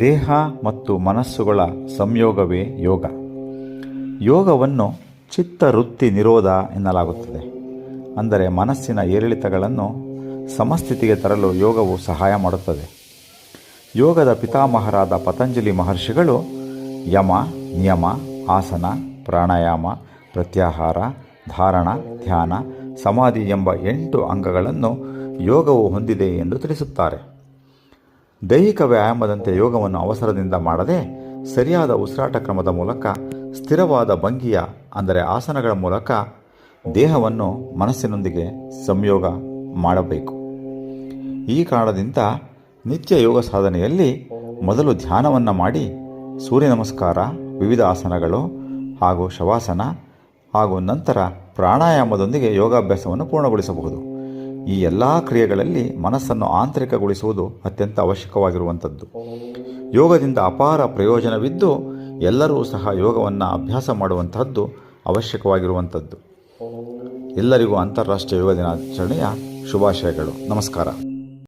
ದೇಹ ಮತ್ತು ಮನಸ್ಸುಗಳ ಸಂಯೋಗವೇ ಯೋಗ. ಯೋಗವನ್ನು ಚಿತ್ತ ವೃತ್ತಿ ನಿರೋಧ ಎನ್ನಲಾಗುತ್ತದೆ. ಅಂದರೆ ಮನಸ್ಸಿನ ಏರಿಳಿತಗಳನ್ನು ಸಮಸ್ಥಿತಿಗೆ ತರಲು ಯೋಗವು ಸಹಾಯ ಮಾಡುತ್ತದೆ. ಯೋಗದ ಪಿತಾಮಹರಾದ ಪತಂಜಲಿ ಮಹರ್ಷಿಗಳು ಯಮ, ನಿಯಮ, ಆಸನ, ಪ್ರಾಣಾಯಾಮ, ಪ್ರತ್ಯಾಹಾರ, ಧಾರಣ, ಧ್ಯಾನ, ಸಮಾಧಿ ಎಂಬ ಎಂಟು ಅಂಗಗಳನ್ನು ಯೋಗವು ಹೊಂದಿದೆ ಎಂದು ತಿಳಿಸುತ್ತಾರೆ. ದೈಹಿಕ ವ್ಯಾಯಾಮದಂತೆ ಯೋಗವನ್ನು ಅವಸರದಿಂದ ಮಾಡದೆ ಸರಿಯಾದ ಉಸಿರಾಟ ಕ್ರಮದ ಮೂಲಕ ಸ್ಥಿರವಾದ ಭಂಗಿಯ, ಅಂದರೆ ಆಸನಗಳ ಮೂಲಕ ದೇಹವನ್ನು ಮನಸ್ಸಿನೊಂದಿಗೆ ಸಂಯೋಗ ಮಾಡಬೇಕು. ಈ ಕಾರಣದಿಂದ ನಿತ್ಯ ಯೋಗ ಸಾಧನೆಯಲ್ಲಿ ಮೊದಲು ಧ್ಯಾನವನ್ನು ಮಾಡಿ ಸೂರ್ಯ ನಮಸ್ಕಾರ, ವಿವಿಧ ಆಸನಗಳು ಹಾಗೂ ಶವಾಸನ ಹಾಗೂ ನಂತರ ಪ್ರಾಣಾಯಾಮದೊಂದಿಗೆ ಯೋಗಾಭ್ಯಾಸವನ್ನು ಪೂರ್ಣಗೊಳಿಸಬಹುದು. ಈ ಎಲ್ಲ ಕ್ರಿಯೆಗಳಲ್ಲಿ ಮನಸ್ಸನ್ನು ಆಂತರಿಕಗೊಳಿಸುವುದು ಅತ್ಯಂತ ಅವಶ್ಯಕವಾಗಿರುವಂಥದ್ದು. ಯೋಗದಿಂದ ಅಪಾರ ಪ್ರಯೋಜನವಿದ್ದು, ಎಲ್ಲರೂ ಸಹ ಯೋಗವನ್ನು ಅಭ್ಯಾಸ ಮಾಡುವಂತಹದ್ದು ಅವಶ್ಯಕವಾಗಿರುವಂಥದ್ದು. ಎಲ್ಲರಿಗೂ ಅಂತಾರಾಷ್ಟ್ರೀಯ ಯೋಗ ದಿನಾಚರಣೆಯ ಶುಭಾಶಯಗಳು. ನಮಸ್ಕಾರ.